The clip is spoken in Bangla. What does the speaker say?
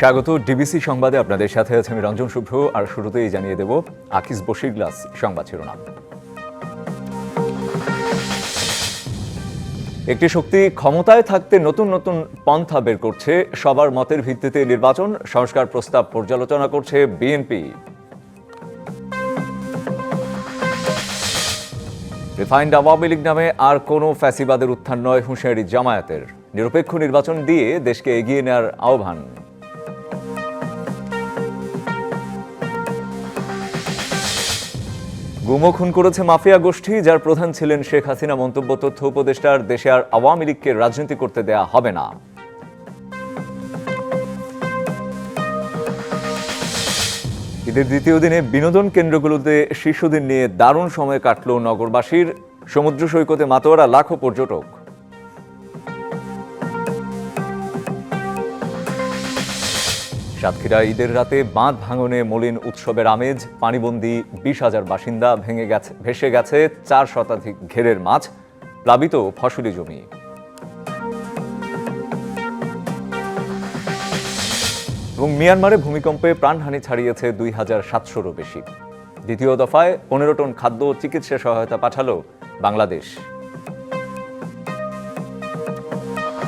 স্বাগত। ডিবিসি সংবাদে আপনাদের সাথে আছে আমি রঞ্জন শুভ্র, আর শুরুতেই জানিয়ে দেব আকিস বশির গ্লাস সংবাদ শিরোনাম। একটি শক্তি ক্ষমতায় থাকতে নতুন নতুন পন্থা বের করছে, সবার মতের ভিত্তিতে নির্বাচন, সংস্কার প্রস্তাব পর্যালোচনা করছে বিএনপি। রিফাইন্ড আওয়ামী লীগ নামে আর কোনো ফ্যাসিবাদের উত্থান নয় হুঁশিয়ারি জামায়াতের। নিরপেক্ষ নির্বাচন দিয়ে দেশকে এগিয়ে নেওয়ার আহ্বান। গুমো খুন করেছে মাফিয়া গোষ্ঠী, যার প্রধান ছিলেন শেখ হাসিনা। মন্তব্য তথ্য উপদেষ্টার দেশে আর আওয়ামী লীগকে রাজনীতি করতে দেয়া হবে না। ঈদের দ্বিতীয় দিনে বিনোদন কেন্দ্রগুলোতে শিশুদের নিয়ে দারুণ সময় কাটল নগরবাসীর। সমুদ্র সৈকতে মাতোয়ারা লাখো পর্যটক। সাতক্ষীরা ঈদের রাতে বাঁধ ভাঙনে মলিন উৎসবের আমেজ, পানিবন্দী বিশ হাজার বাসিন্দা ভেঙে গেছে, ভেসে গেছে চার শতাধিক ঘেরের মাছ, প্লাবিত ফসলি জমি। এবং মিয়ানমারে ভূমিকম্পে প্রাণহানি ছাড়িয়েছে দুই হাজার সাতশোরও বেশি। দ্বিতীয় দফায় পনেরো টন খাদ্য ও চিকিৎসা সহায়তা পাঠালো বাংলাদেশ।